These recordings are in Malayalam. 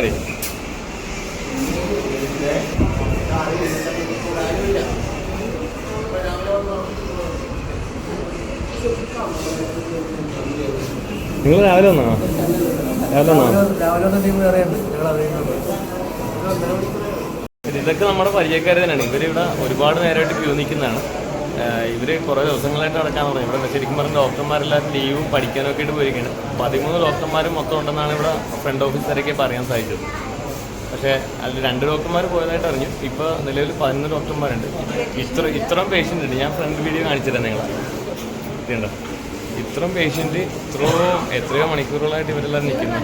മതി നിങ്ങൾ രാവിലെ ഒന്നാ രാവിലെ വന്നാ? ഇതൊക്കെ നമ്മുടെ പരിചയക്കാർ തന്നെയാണ്. ഇവരിവിടെ ഒരുപാട് നേരമായിട്ട് ക്യൂ നിൽക്കുന്നതാണ്. ഇവർ കുറേ ദിവസങ്ങളായിട്ട് നടക്കാൻ തുടങ്ങി. ഇവിടെ ശരിക്കും പറഞ്ഞ ഡോക്ടർമാരെല്ലാവരും ലീവും പഠിക്കാനും ഒക്കെ ആയിട്ട് പോയിരിക്കുകയാണ്. പതിമൂന്ന് ഡോക്ടർമാർ മൊത്തം ഉണ്ടെന്നാണ് ഇവിടെ ഫ്രണ്ട് ഓഫീസറൊക്കെ പറയാൻ സാധിച്ചത്. പക്ഷേ അതിൽ രണ്ട് ഡോക്ടർമാർ പോയതായിട്ട് അറിഞ്ഞു. ഇപ്പോൾ നിലവിൽ പതിനൊന്ന് ഡോക്ടർമാരുണ്ട്. ഇത്ര ഇത്രയും പേഷ്യന്റ് ഉണ്ട്. ഞാൻ ഫ്രണ്ട് വീഡിയോ കാണിച്ചിരുന്നു നിങ്ങളെ. ഇതുണ്ടോ? ഇത്രയും പേഷ്യന്റ് ഇത്രയും എത്രയോ മണിക്കൂറുകളായിട്ട് ഇവരെല്ലാം നിൽക്കുന്നു.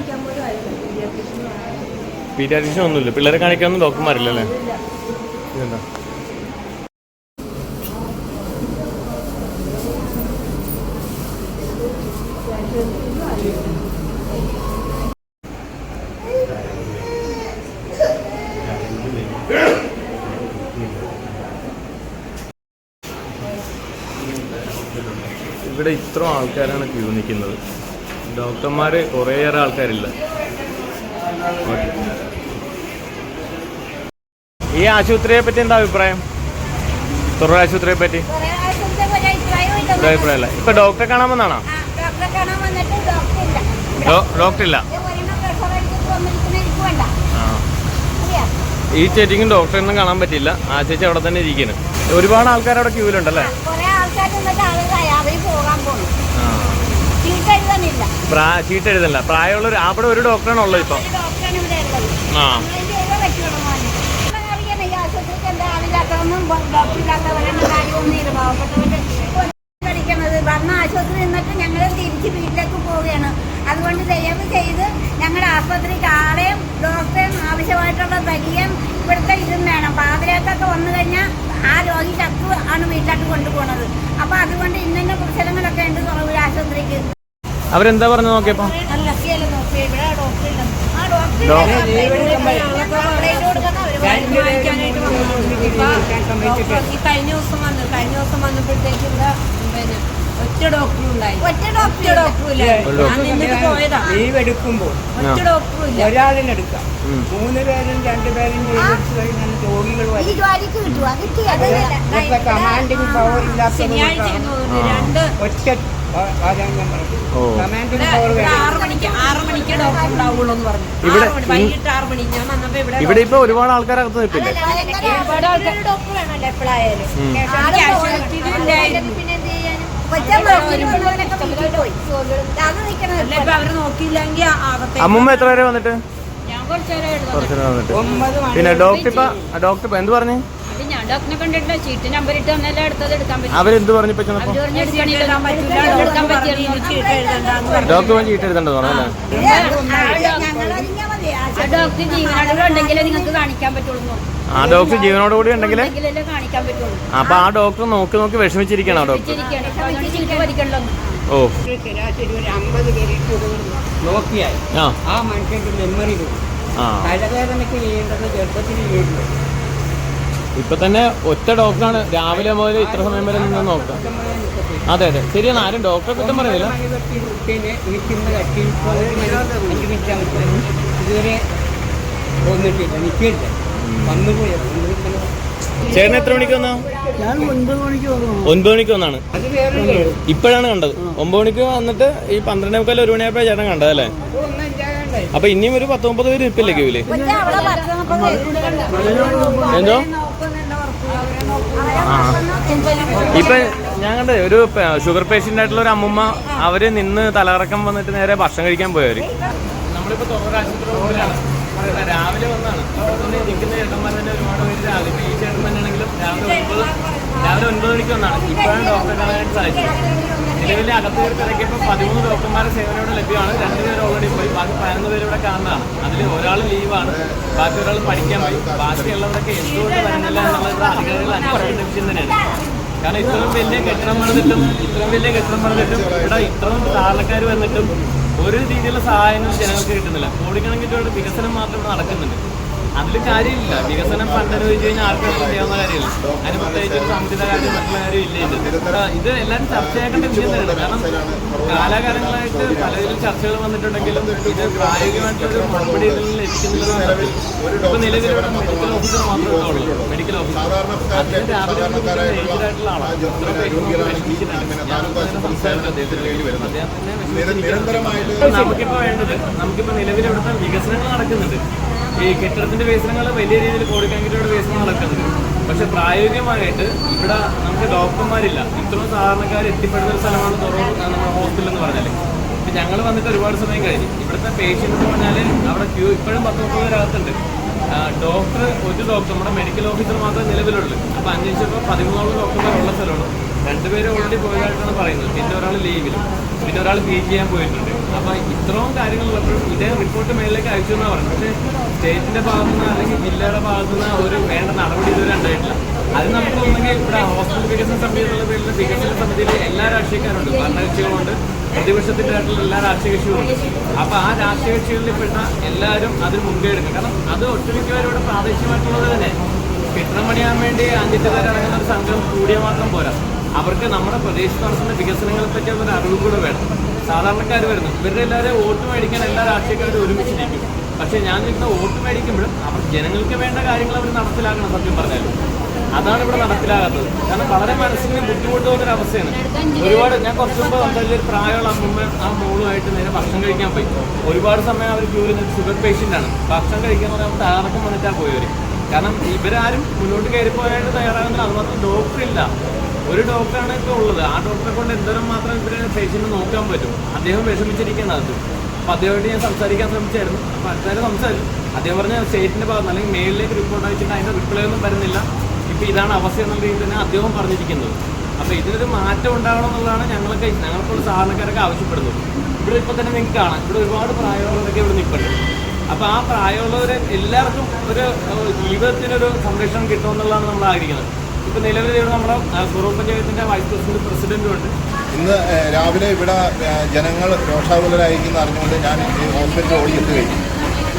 പീഡിയാട്രീഷ്യൻ ഒന്നുമില്ല. പിള്ളേരെ കാണിക്കാൻ കാണിക്കാനൊന്നും ഡോക്ടർമാരില്ല അല്ലേ ഇവിടെ ഇത്ര ആൾക്കാരാണ് ക്യൂ നിൽക്കുന്നത്. ഡോക്ടർമാർ കുറേയേറെ ആൾക്കാരില്ല. ഈ ആശുപത്രിയെ പറ്റി എന്താ അഭിപ്രായം? തുറ ആശുപത്രിയെ പറ്റി? അഭിപ്രായമല്ല ഇപ്പൊ ഡോക്ടറെ കാണാൻ വന്നാണോ? ഡോക്ടർ ഇല്ല. ഈ ചേച്ചിക്കും ഡോക്ടറെ ഒന്നും കാണാൻ പറ്റില്ല ആ ചേച്ചി അവിടെ തന്നെ ഇരിക്കുന്നു. ഒരുപാട് ആൾക്കാർ അവിടെ ക്യൂവിലുണ്ടല്ലേ കുറേ ആൾക്കാർ എന്നിട്ട് ആളുകളായി അവർ പോകാൻ പോണു ആ ചീട്ട് എഴുതല്ല പ്രായമുള്ള ഒരു അവിടെ ഒരു ഡോക്ടറാണ് ഉള്ളത്. ഇപ്പൊ ആ വന്ന ആശുപത്രി നിന്നിട്ട് ഞങ്ങൾ തിരിച്ച് വീട്ടിലേക്ക് പോവുകയാണ്. അതുകൊണ്ട് ദയവ് ചെയ്ത് ഞങ്ങളുടെ ആശുപത്രിക്ക് ആളെയും ഡോക്ടറെയും ആവശ്യമായിട്ടുള്ള തരികയും ഇവിടുത്തെ ഇതും വേണം. പാതിരക്കൊക്കെ വന്നു കഴിഞ്ഞാൽ ആ രോഗി ആണ് വീട്ടിലോട്ട് കൊണ്ടുപോകുന്നത് അപ്പൊ അതുകൊണ്ട് ഇന്നെ കുറിച്ചലങ്ങളൊക്കെ ഉണ്ട് ആശുപത്രിക്ക്. അവരെന്താ പറഞ്ഞു നോക്കിയപ്പോ? കഴിഞ്ഞ ദിവസം വന്നു കഴിഞ്ഞ ദിവസം വന്നപ്പോഴത്തേക്ക് ഇവിടെ പിന്നെ ഒറ്റ ഡോക്ടറും ഉണ്ടായി. ഒറ്റ ഡോക്ടർ ഡോക്ടറും ഇല്ല. ലീവ് എടുക്കുമ്പോൾ ഒറ്റ ഡോക്ടറും എടുക്കാം. മൂന്ന് പേരും രോഗികൾ കമാൻഡിങ് പവർ രണ്ട് ഒറ്റ ഇവിടെ ഇവിടെ ഇപ്പൊ ഒരുപാട് ആൾക്കാരകത്ത് അകത്തെ അമ്മുമ്മ എത്ര പേരെ വന്നിട്ട്? പിന്നെ ഡോക്ടർ ഇപ്പൊ ഡോക്ടർ ഇപ്പൊ എന്ത് പറഞ്ഞു? ഡോക്ടറിനെ കണ്ടിട്ടില്ല ചീട്ട് നമ്പർ ഇട്ട് തന്നെല്ലാം എടുത്തത് എടുക്കാൻ പറ്റും അവരെന്ത് പറഞ്ഞു. ഡോക്ടർ ചീട്ട് എഴുതണ്ടെന്ന് പറഞ്ഞല്ലേ? ഡോക്ടർ നിങ്ങൾക്ക് കാണിക്കാൻ പറ്റുള്ളൂ. ആ ഡോക്ടർ ജീവനോട് കൂടി ഉണ്ടെങ്കിൽ അപ്പൊ ആ ഡോക്ടർ നോക്കി നോക്കി വിഷമിച്ചിരിക്കണോ ഡോക്ടർ? ഓ. നോക്കിയാൽ ആ. മനുഷ്യന്റെ മെമ്മറി തലവേദനയ്ക്ക് ചെയ്യേണ്ടത് ചെറുപ്പത്തിൽ ചെയ്യേണ്ടത് ഇപ്പൊ തന്നെ ഒറ്റ ഡോക്ടറാണ്. രാവിലെ മുതൽ ഇത്ര സമയം വരെ നിന്ന് നോക്കാം അതെ അതെ. ശരിയാണ്. ആരും ഡോക്ടറെ കുറ്റം പറയുന്നില്ല. ചേട്ടൻ എത്ര മണിക്ക് വന്നോ? ഞാൻ ഒൻപത് മണിക്ക് വന്നു. ഒൻപത് മണിക്ക് വന്നാണ്. ഇപ്പോഴാണ് കണ്ടത്. ഒമ്പത് മണിക്ക് വന്നിട്ട് ഈ പന്ത്രണ്ടേ മുക്കാൽ ഒരു മണിയായപ്പോ ചേട്ടൻ കണ്ടത് അല്ലേ? അപ്പൊ ഇനിയും ഒരു പത്ത് മുപ്പത് പേര് ഇരിപ്പില്ലേ ഭക്ഷണം എന്തോ? ഇപ്പൊ ഞാൻ കണ്ടേ ഒരു ഷുഗർ പേഷ്യന്റ് ആയിട്ടുള്ള ഒരു അമ്മുമ്മ അവർ നിന്ന് തലകറക്കം വന്നിട്ട് നേരെ ഭക്ഷണം കഴിക്കാൻ പോയവര്. രാവിലെ വന്നാണ്. നിൽക്കുന്ന ചേട്ടന്മാർ തന്നെ ഒരുപാട് പേര് രാവിലെ ഈ ചേട്ടൻ തന്നെയാണെങ്കിലും രാവിലെ രാവിലെ ഒൻപത് മണിക്ക് വന്നാണ്. ഇപ്പോഴാണ് ഡോക്ടർമാരായിട്ട് സാധിച്ചത്. നിലവിലെ അകത്ത് കയറി തിരക്കിയപ്പോൾ പതിമൂന്ന് ഡോക്ടർമാരുടെ സേവനം ഇവിടെ ലഭ്യമാണ്. രണ്ടുപേർ ഓൾറെഡി പോയി. ബാക്കി പതിനൊന്ന് പേര് ഇവിടെ കാണുന്നതാണ്. അതിൽ ഒരാൾ ലീവാണ് ബാക്കി ഒരാൾ പഠിക്കാൻ പോയി. ബാക്കിയുള്ളവരൊക്കെ എന്തുകൊണ്ട് വരുന്നില്ല എന്നുള്ളത് അധികാരികൾ വിഷയം തന്നെയാണ്. കാരണം ഇത്രയും വലിയ കെട്ടിടം പണിതിട്ടും ഇത്രയും വലിയ കെട്ടിടം പണിതിട്ടും ഇവിടെ ഇത്രയും സാധാരണക്കാർ വന്നിട്ടും ഒരു രീതിയിലുള്ള സഹായങ്ങൾ ജനങ്ങൾക്ക് കിട്ടുന്നില്ല. കോടിക്കണക്കിന് വികസനം മാത്രം ഇവിടെ നടക്കുന്നുണ്ട്. അതിൽ കാര്യമില്ല. വികസനം ഫണ്ട് അനുവദിച്ചു കഴിഞ്ഞാൽ ആർക്കും ചെയ്യാവുന്ന കാര്യമില്ല. അതിന് പ്രത്യേകിച്ച് ഒരു സമുദ്ര കാര്യം മറ്റുള്ള കാര്യം ഇല്ല ഇത് എല്ലാവരും ചർച്ചയാക്കേണ്ട വിഷയം തന്നെയാണ്. കാരണം കാലാകാലങ്ങളായിട്ട് പലതിലും ചർച്ചകൾ വന്നിട്ടുണ്ടെങ്കിലും ഇത് പ്രായോഗികമായിട്ടൊരു മറുപടി നിലവിൽ ഇപ്പൊ നിലവിലുള്ള മെഡിക്കൽ ഓഫീസർ മാത്രമേ ഉള്ളൂ. മെഡിക്കൽ ഓഫീസർ അതിന് രാവിലെ ആളാണ്. നമുക്കിപ്പോ വേണ്ടത് നമുക്കിപ്പോ നിലവിൽ ഇവിടുത്തെ വികസനങ്ങൾ നടക്കുന്നുണ്ട്. ഈ കെട്ടിടത്തിന്റെ വികസനങ്ങൾ വലിയ രീതിയിൽ കോടിക്കണക്കിനുള്ള വികസനങ്ങളൊക്കെ നടക്കുന്നുണ്ട്. പക്ഷെ പ്രായോഗികമായിട്ട് ഇവിടെ നമുക്ക് ഡോക്ടർമാരില്ല. ഇത്രയും സാധാരണക്കാർ എത്തിപ്പെടുന്ന ഒരു സ്ഥലമാണ് നമ്മുടെ ഹോസ്പിറ്റൽ എന്ന് പറഞ്ഞാൽ ഇപ്പൊ ഞങ്ങൾ വന്നിട്ട് ഒരുപാട് സമയം കഴിഞ്ഞു. ഇവിടുത്തെ പേഷ്യൻസ് എന്ന് പറഞ്ഞാൽ അവിടെ ക്യൂ ഇപ്പോഴും പത്ത് മുപ്പത് പേരകത്തുണ്ട് ഡോക്ടർ ഒരു ഡോക്ടർ നമ്മുടെ മെഡിക്കൽ ഓഫീസർ മാത്രമേ നിലവിലുള്ളൂ. അപ്പൊ അന്വേഷിച്ചപ്പോൾ പതിമൂന്നോളം ഡോക്ടർമാർ ഉള്ള സ്ഥലമാണ്. രണ്ടുപേരും ഓൾറെഡി പോയതായിട്ടാണ് പറയുന്നത്. പിന്നെ ഒരാൾ ലീവിലും പിന്നെ ഒരാൾ പി ചെയ്യാൻ പോയിട്ടുണ്ട്. അപ്പൊ ഇത്രയും കാര്യങ്ങൾ ഉള്ളപ്പോഴും ഇതേ റിപ്പോർട്ട് മേലിലേക്ക് അയച്ചു എന്നാ പറഞ്ഞു പക്ഷേ സ്റ്റേറ്റിന്റെ ഭാഗത്തു നിന്ന് അല്ലെങ്കിൽ ജില്ലയുടെ ഭാഗത്തു നിന്ന് ഒരു വേണ്ട നടപടി ഇതുവരെ ഉണ്ടായിട്ടില്ല. അത് നമുക്ക് ഒന്നെങ്കിൽ ഇവിടെ ഹോസ്പിറ്റൽ വികസന സമിതി എന്നുള്ള പേരിൽ വികസന സമിതിയിൽ എല്ലാ രാഷ്ട്രീയക്കാരുണ്ട്. ഭരണകക്ഷികളുണ്ട് പ്രതിപക്ഷത്തിന്റെ ആയിട്ടുള്ള എല്ലാ രാഷ്ട്രീയ കക്ഷികളുണ്ട് അപ്പൊ ആ രാഷ്ട്രീയ കക്ഷികളിൽ പെട്ട എല്ലാവരും അതിന് മുൻകൈ എടുക്കും കാരണം അത് ഒട്ടുമിക്കവരും ഇവിടെ പ്രാദേശികമായിട്ടുള്ളത് തന്നെ. കെട്ടിടം പണിയാൻ വേണ്ടി അഞ്ചിട്ടുകാരടങ്ങുന്ന ഒരു സംഘം കൂടിയ മാത്രം പോരാ. അവർക്ക് നമ്മുടെ പ്രദേശത്ത് നടത്തുന്ന വികസനങ്ങളെ പറ്റി ഒരു അറിവ് കൂടെ വേണം. സാധാരണക്കാർ വരുന്നു ഇവരുടെ എല്ലാവരും വോട്ട് മേടിക്കാൻ എല്ലാ രാഷ്ട്രീയക്കാരും ഒരുമിച്ച് നിൽക്കും. പക്ഷേ ഞാൻ നിൽക്കുന്ന വോട്ട് മേടിക്കുമ്പോഴും അവർ ജനങ്ങൾക്ക് വേണ്ട കാര്യങ്ങൾ അവർ നടപ്പിലാക്കണം സത്യം പറഞ്ഞാലും. അതാണ് ഇവിടെ നടപ്പിലാകാത്തത്. കാരണം വളരെ മനസ്സിന് ബുദ്ധിമുട്ട് തോന്നുന്ന അവസ്ഥയാണ്. ഒരുപാട് ഞാൻ കുറച്ച് മുമ്പ് വലിയൊരു പ്രായമുള്ള അമ്മമ്മ ആ മോളുമായിട്ട് നേരെ ഭക്ഷണം കഴിക്കാൻ പോയി. ഒരുപാട് സമയം അവർ ജോലി ഷുഗർ പേഷ്യന്റ് ആണ്. ഭക്ഷണം കഴിക്കാൻ പറഞ്ഞാൽ തയ്യാറക്കം വന്നിട്ടാണ് പോയവർ കാരണം ഇവരാരും മുന്നോട്ട് കയറി പോകാനായിട്ട് തയ്യാറാകുന്നില്ല അതുമാത്രം ഡോക്ടർ ഇല്ല. ഒരു ഡോക്ടറാണ് ഇപ്പോൾ ഉള്ളത്. ആ ഡോക്ടറെ കൊണ്ട് എന്തോരം മാത്രം ഇവരെ പേഷ്യന്റ് നോക്കാൻ പറ്റും? അദ്ദേഹം വിഷമിച്ചിരിക്കുന്നത് അപ്പോൾ അദ്ദേഹമായിട്ട് ഞാൻ സംസാരിക്കാൻ ശ്രമിച്ചായിരുന്നു. അപ്പോൾ അടുത്തവരെ സംസാരിച്ചു. അദ്ദേഹം പറഞ്ഞ സ്റ്റേറ്റിന്റെ ഭാഗത്ത് അല്ലെങ്കിൽ മെയിലിലേക്ക് റിപ്പോർട്ട് അയച്ചിട്ട് അതിന്റെ റിപ്ലൈ ഒന്നും വരുന്നില്ല. ഇപ്പോൾ ഇതാണ് അവസ്ഥ എന്നുള്ള രീതിയിൽ തന്നെ അദ്ദേഹം പറഞ്ഞിരിക്കുന്നത്. അപ്പോൾ ഇതിനൊരു മാറ്റം ഉണ്ടാകണം എന്നുള്ളതാണ് ഞങ്ങൾക്ക് ഞങ്ങൾക്കുള്ള സാധാരണക്കാരൊക്കെ ആവശ്യപ്പെടുന്നത്. ഇവിടെ ഇപ്പോൾ തന്നെ നിങ്ങൾക്ക് കാണാം. ഇവിടെ ഒരുപാട് പ്രായമുള്ളവരൊക്കെ ഇവിടെ നിൽപ്പുണ്ട്. അപ്പോൾ ആ പ്രായമുള്ളവരെ എല്ലാവർക്കും ഒരു ജീവിതത്തിനൊരു സംരക്ഷണം കിട്ടുമെന്നുള്ളതാണ് നമ്മൾ ആഗ്രഹിക്കുന്നത്. ഇപ്പൊ നിലവിൽ നമ്മുടെ വൈസ് പ്രസിഡന്റ് ഇന്ന് രാവിലെ ഇവിടെ ജനങ്ങൾ രോഷാകുലരായിരിക്കുന്ന അറിഞ്ഞുകൊണ്ട് ഞാൻ ഹോസ്പിറ്റലിൽ എത്തുകയും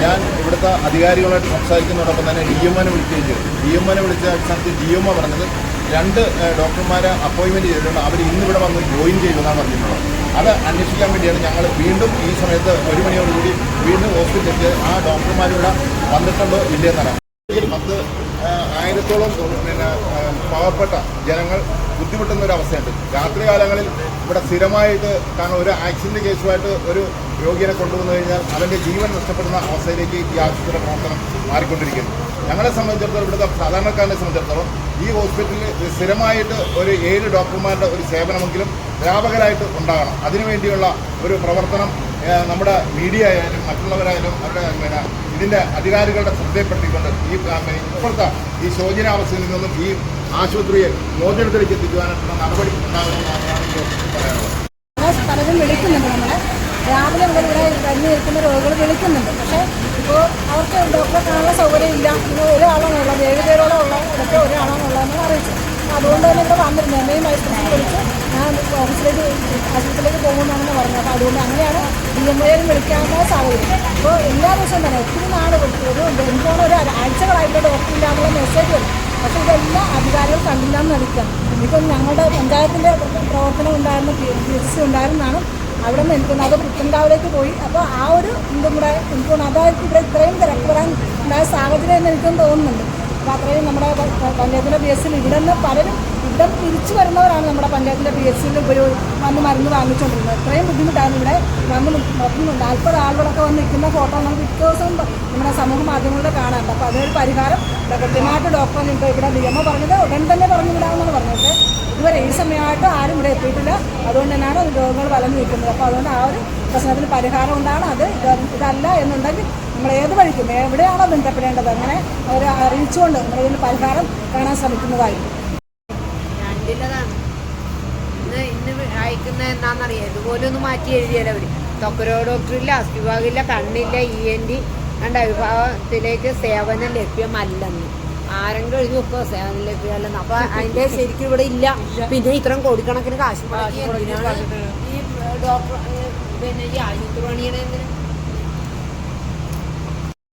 ഞാൻ ഇവിടുത്തെ അധികാരികളായിട്ട് സംസാരിക്കുന്നതോടൊപ്പം തന്നെ ഡി എം എനെ വിളിക്കുകയും ചെയ്തു. ഡി എം എനെ വിളിച്ച അടിസ്ഥാനത്തിൽ ഡി എം ഒ പറഞ്ഞത് രണ്ട് ഡോക്ടർമാരെ അപ്പോയിൻമെന്റ് ചെയ്തിട്ടുണ്ട്. അവർ ഇന്ന് ഇവിടെ വന്ന് ജോയിൻ ചെയ്യുമെന്നാണ് പറഞ്ഞിട്ടുള്ളത്. അത് അന്വേഷിക്കാൻ വേണ്ടിയാണ് ഞങ്ങൾ വീണ്ടും ഈ സമയത്ത് ഒരു മണിയോടുകൂടി വീണ്ടും ഹോസ്പിറ്റലിലേക്ക് ആ ഡോക്ടർമാരിവിടെ വന്നിട്ടുണ്ടോ ഇല്ലയെന്നറിയാം പത്ത് ആയിരത്തോളം പിന്നെ പാവപ്പെട്ട ജനങ്ങൾ ബുദ്ധിമുട്ടുന്ന ഒരു അവസ്ഥയുണ്ട് രാത്രികാലങ്ങളിൽ ഇവിടെ സ്ഥിരമായിട്ട് കാരണം ഒരു ആക്സിഡന്റ് കേസുമായിട്ട് ഒരു രോഗിയെ കൊണ്ടുവന്നു കഴിഞ്ഞാൽ അവന്റെ ജീവൻ നഷ്ടപ്പെടുന്ന അവസ്ഥയിലേക്ക് ഈ ആശുപത്രി പ്രവർത്തനം മാറിക്കൊണ്ടിരിക്കുന്നു. ഞങ്ങളെ സംബന്ധിച്ചിടത്തോളം ഇവിടുത്തെ സാധാരണക്കാരനെ സംബന്ധിച്ചിടത്തോളം ഈ ഹോസ്പിറ്റലിൽ സ്ഥിരമായിട്ട് ഒരു ഏഴ് ഡോക്ടർമാരുടെ ഒരു സേവനമെങ്കിലും വ്യാപകരായിട്ട് ഉണ്ടാകണം. അതിനുവേണ്ടിയുള്ള ഒരു പ്രവർത്തനം നമ്മുടെ മീഡിയ ആയാലും മറ്റുള്ളവരായാലും അവരുടെ പിന്നെ ഇതിന്റെ അധികാരികളുടെ ശ്രദ്ധയിൽപ്പെട്ടിക്കൊണ്ട് ഈ ഇപ്പോഴത്തെ ഈ ശോചനാവസ്ഥയിൽ നിന്നും ഈ ആശുപത്രിയെ മോചനത്തിലേക്ക് എത്തിക്കുവാനായിട്ടുള്ള നടപടി ഉണ്ടാകുന്നതാണ് എനിക്ക് പറയാനുള്ളത് നമ്മളെ. രാവിലെ കഴിഞ്ഞ് നിൽക്കുന്ന രോഗികൾ വിളിക്കുന്നുണ്ട്. പക്ഷേ ഇപ്പോൾ അവർക്ക് ഡോക്ടറെ കാണാനുള്ള സൗകര്യം ഇല്ല. ഇന്ന് ഒരാളാണ് ഉള്ളത് ഏഴ് പേരോളം ഉള്ള ഇടയ്ക്ക് ഒരാളാണ് ഉള്ളതെന്ന് അറിയിച്ചു അതുകൊണ്ട് തന്നെ ഇവിടെ വന്നിരുന്നു. എന്നെയും വൈസ് വിളിച്ച് ഞാൻ ഓഫീസിലേക്ക് ആശുപത്രിയിലേക്ക് പോകുമെന്നാണെന്ന് പറഞ്ഞു അപ്പോൾ അതുകൊണ്ട് അങ്ങനെയാണ് ഡി എം എയിൽ വിളിക്കാവുന്ന സാഹചര്യം. അപ്പോൾ എല്ലാ ദിവസവും തന്നെ ഒത്തിരി നാട് ഒരു തോന്നുന്നു ഒരു ആഴ്ചകളായിട്ട് ഡോക്ടർ ഇല്ലാന്നുള്ള മെസ്സേജ് വരും. പക്ഷേ ഇതെല്ലാം അധികാരികൾ കണ്ടില്ല എന്ന് നടിക്കാം ഇപ്പം ഞങ്ങളുടെ പഞ്ചായത്തിന്റെ പ്രവർത്തനം ഉണ്ടായിരുന്ന പി എസ് സി ഉണ്ടായിരുന്നാണ് അവിടെ നിന്ന് എനിക്ക് അത് പുത്തൻകാവിലേക്ക് പോയി. അപ്പോൾ ആ ഒരു ഇതും കൂടെ എനിക്ക് അതായത് ഇവിടെ ഇത്രയും തിരക്ക് വരാൻ ഉണ്ടായ സാഹചര്യം എന്ന് എനിക്കും തോന്നുന്നുണ്ട്. അപ്പോൾ അത്രയും നമ്മുടെ പഞ്ചായത്തിന്റെ എസ് ഇവിടെ നിന്ന് പലരും ഇവിടെ തിരിച്ചു വരുന്നവരാണ് നമ്മുടെ പഞ്ചായത്തിന്റെ പി എസ് സിയിൽ ഉപയോഗി വന്ന് മരുന്ന് വാങ്ങിച്ചുകൊണ്ടിരുന്നത് ഇത്രയും ബുദ്ധിമുട്ടാണ് ഇവിടെ നമ്മൾ നോക്കുന്നുണ്ട് നാൽപ്പത് ആളുകളൊക്കെ വന്ന് നിൽക്കുന്ന ഫോട്ടോ നമുക്ക് മിക്ക ദിവസം നമ്മുടെ സമൂഹ മാധ്യമങ്ങളിൽ കാണാറുണ്ട്. അപ്പോൾ അതിനൊരു പരിഹാരം കൃത്യമായിട്ട് ഡോക്ടർ ഇപ്പോൾ ഇവിടെ ഒ പറഞ്ഞത് ഉടൻ തന്നെ പറഞ്ഞു വിടാമെന്നാണ് പറഞ്ഞത്. ഇതുവരെ ഈ സമയമായിട്ട് ആരും ഇവിടെ എത്തിയിട്ടില്ല. അതുകൊണ്ട് തന്നെയാണ് രോഗങ്ങൾ വലഞ്ഞു നിൽക്കുന്നത്. അപ്പോൾ അതുകൊണ്ട് ആ ഒരു പ്രശ്നത്തിന് പരിഹാരം ഉണ്ടാണ് അത് ഇതല്ല എന്നുണ്ടെങ്കിൽ നമ്മൾ ഏത് വഴിക്കും എവിടെയാണോ ബന്ധപ്പെടേണ്ടത്. അങ്ങനെ അവരെ അറിയിച്ചുകൊണ്ട് നമ്മൾ ഇതിന് പരിഹാരം കാണാൻ ശ്രമിക്കുന്നതായിരിക്കും. രണ്ടിലതാണ് ഇന്ന് ഇന്ന് അയക്കുന്ന എന്താണെന്നറിയാം ഇതുപോലെ ഒന്ന് മാറ്റി എഴുതിയാലോ അവർ തൊക്കരോ ഡോക്ടറില്ല അസ്ഥിഭാഗമില്ല കണ്ണില്ല ഇ എൻ ഡി കണ്ട വിഭാഗത്തിലേക്ക് സേവനം ലഭ്യമല്ലെന്ന്. ആരെങ്കിലും എഴുതി വെക്കോ? സേവനം ലഭ്യമല്ലെന്ന്. അപ്പൊ അതിന്റെ ശരിക്കും ഇവിടെ ഇല്ല. പിന്നെ ഇത്രയും കോടിക്കണക്കിന് കാശ് ഈ ഡോക്ടർ പിന്നെ ഈ ആശുപത്രി പണി